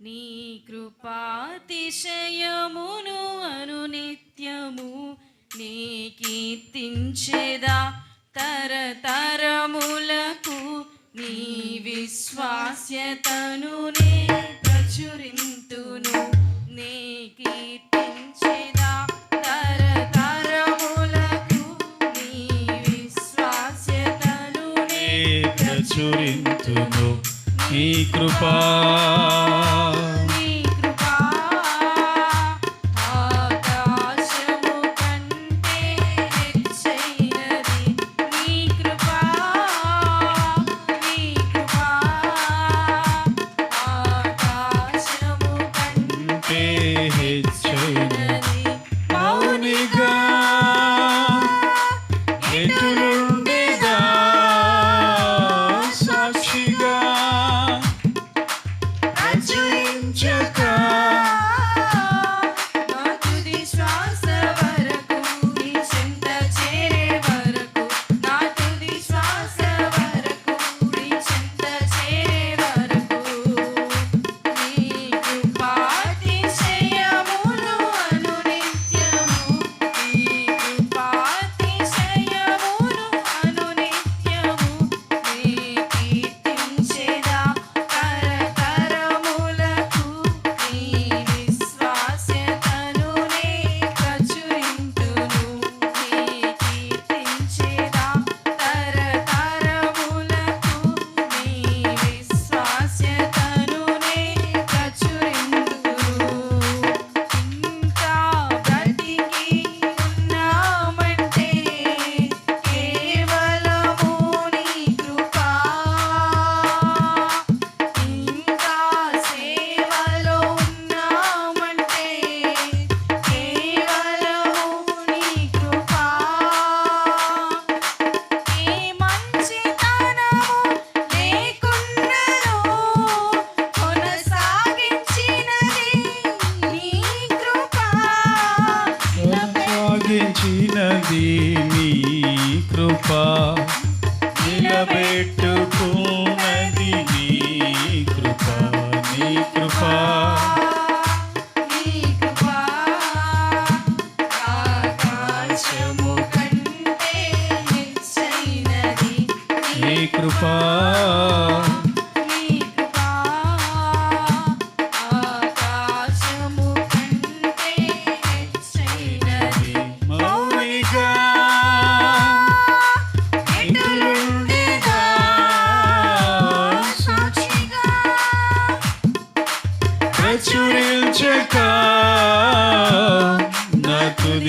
నీ కృపాతిశయమును అనునిత్యము నీ కీర్తించేదా తరతరములకు నీ విశ్వాస్యతను నే ప్రచురింతును. నీ కీర్తి micro-pau.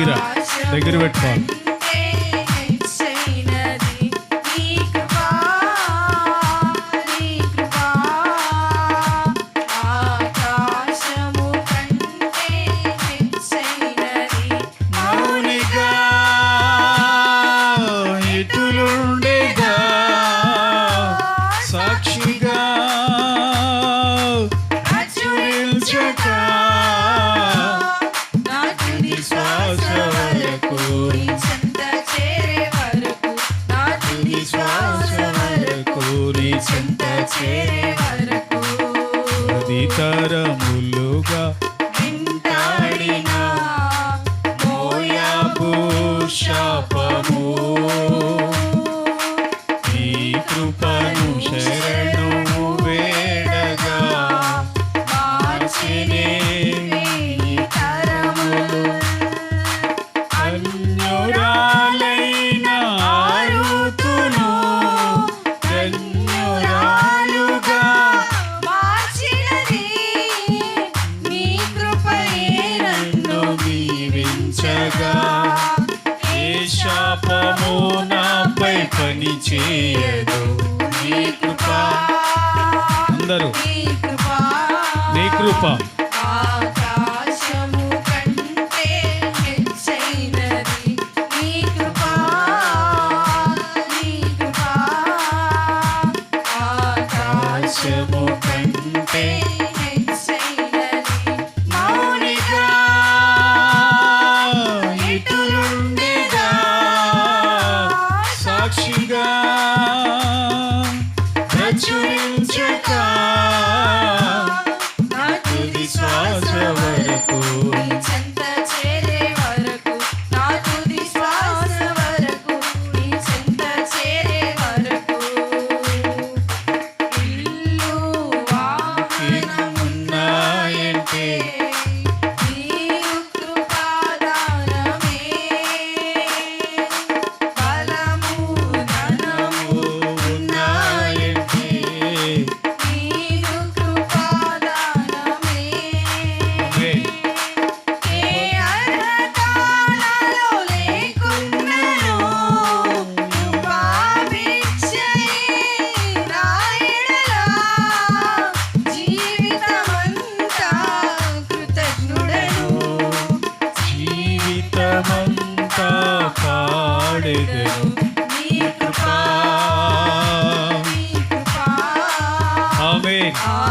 దగ్గర దగ్గర పెట్టుకోవాలి Nem crupa.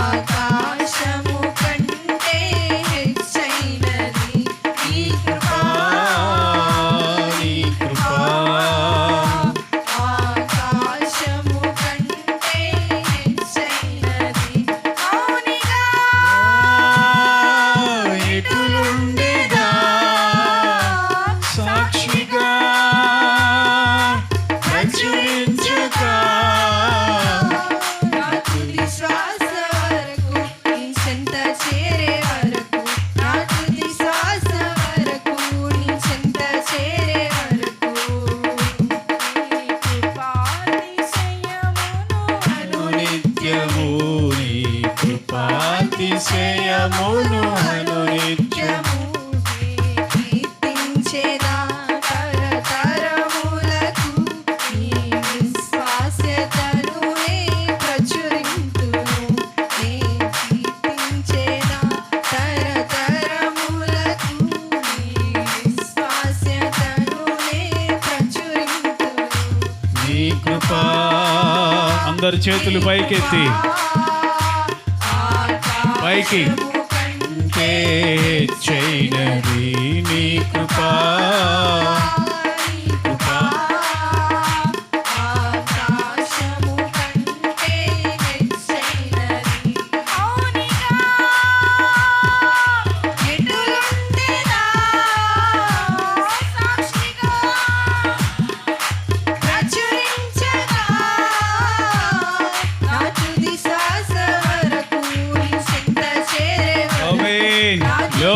Bye. అందరు చేతులు పైకెత్తి. పైకి. చైనవి నీ కృపా.